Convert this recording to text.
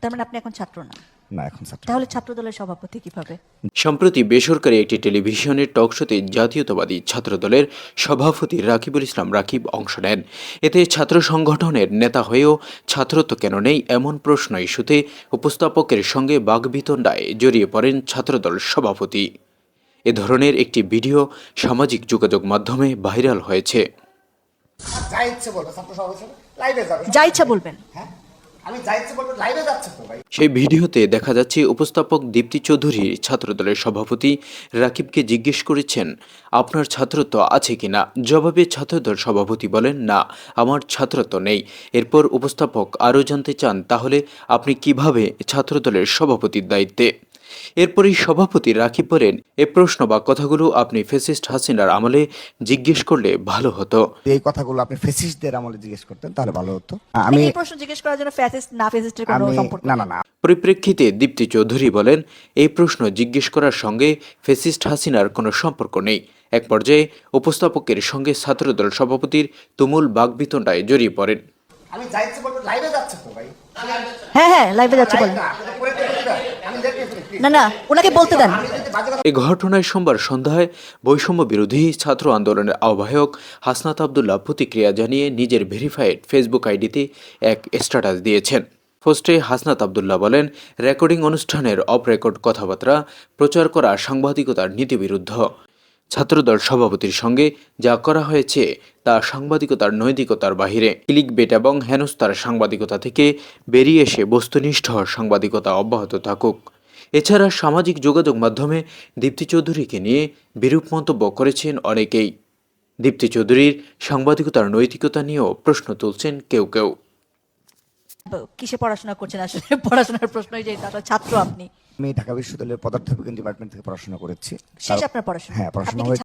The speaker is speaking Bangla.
তার মানে আপনি এখন ছাত্র না। না এখন ছাত্র তাহলে ছাত্র দলের সভাপতি কীভাবে? সম্প্রতি বেসরকারি একটি টেলিভিশনের টকশোতে জাতীয়তাবাদী ছাত্রদলের সভাপতি রাকিবুল ইসলাম রাকিব অংশ নেন। এতে ছাত্র সংগঠনের নেতা হয়েও ছাত্রত্ব কেন নেই এমন প্রশ্ন ইস্যুতে উপস্থাপকের সঙ্গে বাগবিতণ্ডায় জড়িয়ে পড়েন ছাত্রদল সভাপতি। এ ধরনের একটি ভিডিও সামাজিক যোগাযোগ মাধ্যমে ভাইরাল হয়েছে। যা ইচ্ছে বলব ছাত্র সভাপতি লাইভে যাবে। যা ইচ্ছা বলবেন। হ্যাঁ? সেই ভিডিওতে দেখা যাচ্ছে উপস্থাপক দীপ্তি চৌধুরী, ছাত্রদলের সভাপতি, রাকিবকে জিজ্ঞেস করেছেন, আপনার ছাত্রত্ব আছে কি না? জবাবে ছাত্রদল সভাপতি বলেন, না, আমার ছাত্রত্ব নেই। এরপর উপস্থাপক আরও জানতে চান, তাহলে আপনি কীভাবে ছাত্রদলের সভাপতির দায়িত্বে এরপরই সভাপতি রাখি বলেন এ প্রশ্ন বা কথাগুলো আপনি ফেসিস্ট হাসিনার আমলে জিজ্ঞেস করলে ভালো হতো। এই কথাগুলো আপনি ফেসিস্টদের আমলে জিজ্ঞেস করতেন তাহলে ভালো হতো। আমি এই প্রশ্ন জিজ্ঞেস করার জন্য ফ্যাসিস্ট না ফ্যাসিস্টের কোনো সম্পর্ক না না না। পরিপ্রেক্ষিতে দীপ্তি চৌধুরী বলেন এই প্রশ্ন জিজ্ঞেস করার সঙ্গে ফেসিস্ট হাসিনার কোনো সম্পর্ক নেই। এক পর্যায়ে উপস্থাপকের সঙ্গে ছাত্রদল সভাপতির তুমুল বাগবিতণ্ডায় জড়িয়ে পড়েন। আমি যা ইচ্ছে বলব লাইভে যাচ্ছে তো ভাই। হ্যাঁ হ্যাঁ লাইভে যাচ্ছে বলেন না, আপনি তো করে দিন, আমি দেখে ফেলি, please। না না, ওনাকে বলতে দেন। আমি যদি বাজে কথা এ ঘটনায় সোমবার সন্ধ্যায় বৈষম্য বিরোধী ছাত্র আন্দোলনের আহ্বায়ক হাসনাত আবদুল্লাহ প্রতিক্রিয়া জানিয়ে নিজের ভেরিফাইড ফেসবুক আইডিতে এক স্ট্যাটাস দিয়েছেন। পোস্টে হাসনাত আবদুল্লাহ বলেন, রেকর্ডিং অনুষ্ঠানের অফ রেকর্ড কথাবার্তা, প্রচার করা সাংবাদিকতার নীতিবিরুদ্ধ। ছাত্রদল সভাপতির সঙ্গে যা করা হয়েছে, তা সাংবাদিকতার নৈতিকতার বাহিরে। ক্লিক বেট এবং হেনস্তার সাংবাদিকতা থেকে বেরিয়ে এসে বস্তুনিষ্ঠ সাংবাদিকতা অব্যাহত থাকুক। এছাড়া সামাজিক যোগাযোগ মাধ্যমে দীপ্তি চৌধুরীকে নিয়ে বিরূপ মন্তব্য করেছেন অনেকেই। দীপ্তি চৌধুরীর সাংবাদিকতার নৈতিকতা নিয়েও প্রশ্ন তুলছেন কেউ কেউ। কিসে পড়াশোনা করছেন? আসলে পড়াশোনার প্রশ্নই যে তারা ছাত্র আপনি। আমি ঢাকা বিশ্ববিদ্যালয়ের পদার্থ বিজ্ঞান ডিপার্টমেন্ট থেকে পড়াশোনা করেছি। শেষ আপনার পড়াশোনা? হ্যাঁ পড়াশোনা হয়েছে